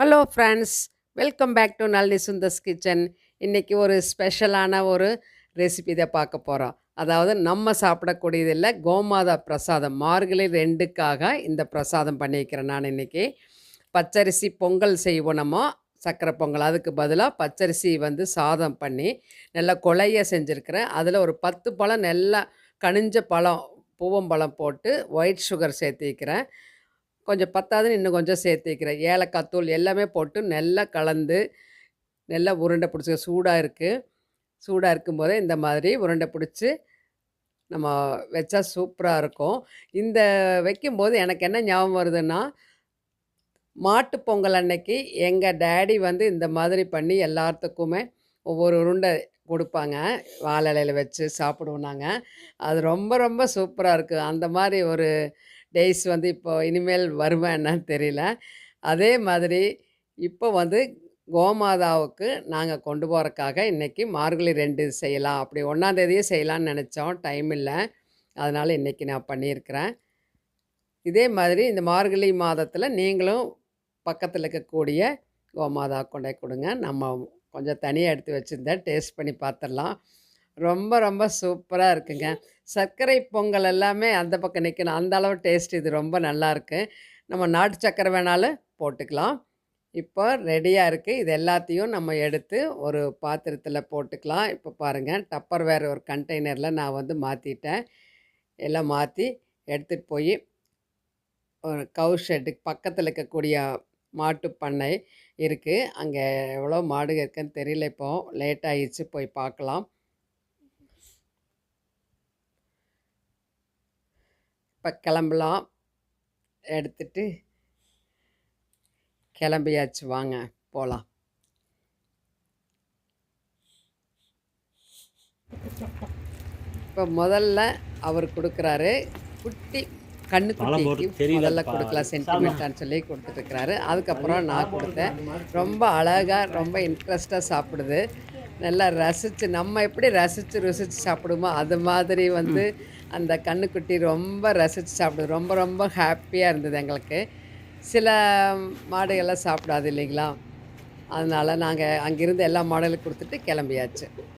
Hello friends welcome back to Nalli Sundar's kitchen இன்றைக்கி ஒரு ஸ்பெஷலான ஒரு ரெசிபி இதை பார்க்க போகிறோம் அதாவது நம்ம சாப்பிடக்கூடியதில் கோமாதா பிரசாதம். மார்கழி ரெண்டுக்காக இந்த பிரசாதம் பண்ணியிருக்கிறேன் நான் இன்றைக்கி பச்சரிசி பொங்கல் செய்வோம் நம்ம. சக்கரை பொங்கல். அதுக்கு பதிலாக பச்சரிசி வந்து சாதம் பண்ணி நல்லா கொலைய செஞ்சுருக்கிறேன். அதில் ஒரு பத்து பழம் நல்லா கனிஞ்ச பழம் பூவம்பழம் போட்டு ஒயிட் சுகர் சேர்த்திக்கிறேன் கொஞ்சம் பத்தாதுன்னு இன்னும் கொஞ்சம் சேர்த்திக்கிறேன் ஏலக்காய் தூள் எல்லாமே போட்டு நல்லா கலந்து நல்லா உருண்டை பிடிச்சி சூடாக இருக்குது சூடாக இருக்கும்போதே இந்த மாதிரி உருண்டை பிடிச்சி நம்ம வச்சா சூப்பராக இருக்கும். இந்த வைக்கும்போது எனக்கு என்ன ஞாபகம் வருதுன்னா மாட்டு பொங்கல் அன்னைக்கு எங்கள் டேடி வந்து இந்த மாதிரி பண்ணி எல்லாத்துக்குமே ஒவ்வொரு உருண்டை கொடுப்பாங்க. வாழை இலையில வச்சு சாப்பிடுவோம் நாங்கள் அது ரொம்ப ரொம்ப சூப்பராக இருக்குது அந்த மாதிரி ஒரு டேஸ் வந்து இப்போ இனிமேல் வருமா என்னன்னு தெரியல. அதே மாதிரி இப்போ வந்து கோமாதாவுக்கு நாங்கள் கொண்டு போகிறக்காக இன்றைக்கி மார்கழி ரெண்டு செய்யலாம். அப்படி ஒன்றாந்தேதியே செய்யலான்னு நினச்சோம். டைம் இல்லை. அதனால் இன்றைக்கி நான் பண்ணியிருக்கிறேன். இதே மாதிரி இந்த மார்கழி மாதத்தில் நீங்களும் பக்கத்தில் இருக்கக்கூடிய கோமாதா கொண்டே கொடுங்க. நம்ம கொஞ்சம் தனியாக எடுத்து வச்சுருந்தேன் டேஸ்ட் பண்ணி பார்த்துடலாம். ரொம்ப ரொம்ப சூப்பராக இருக்குங்க. சர்க்கரை பொங்கல் எல்லாமே அந்த பக்கம் நிற்கணும் அந்த அளவு டேஸ்ட் இது ரொம்ப நல்லாயிருக்கு நம்ம நாட்டு சர்க்கரை வேணாலும் போட்டுக்கலாம். இப்போ ரெடியாக இருக்குது இது எல்லாத்தையும் நம்ம எடுத்து ஒரு பாத்திரத்தில் போட்டுக்கலாம். இப்போ பாருங்கள் டப்பர் வேறு ஒரு கண்டெய்னரில் நான் வந்து மாற்றிட்டேன் எல்லாம் மாற்றி எடுத்துகிட்டு போய் ஒரு கவு ஷெட்டுக்கு பக்கத்தில் இருக்கக்கூடிய மாட்டு பண்ணை இருக்குது அங்கே எவ்வளோ மாடு இருக்குன்னு தெரியல இப்போ. லேட் ஆகிடுச்சு போய் பார்க்கலாம். கிளம்பலாம். எடுத்துட்டு கிளம்பியாச்சு. வாங்க போகலாம் இப்போ முதல்ல அவர் கொடுக்குறாரு. குட்டி கண்ணு குட்டிக்கு முதல்ல கொடுக்கலாம் சென்டிமெண்ட்டான்னு சொல்லி கொடுத்துட்ருக்குறாரு அதுக்கப்புறம் நான் கொடுத்தேன். ரொம்ப அழகாக ரொம்ப இன்ட்ரெஸ்ட்டாக சாப்பிடுது. நல்லா ரசித்து நம்ம எப்படி ரசித்து ருசித்து சாப்பிடுமோ அது மாதிரி வந்து அந்த கண்ணுக்குட்டி ரொம்ப ரசித்து சாப்பிடுது. ரொம்ப ரொம்ப ஹாப்பியாக இருந்தது எங்களுக்கு. சில மாடுகள்லாம் சாப்பிடாது இல்லைங்களா? அதனால் நாங்கள் அங்கேருந்து எல்லா மாடலுக்கும் கொடுத்துட்டு கிளம்பியாச்சு.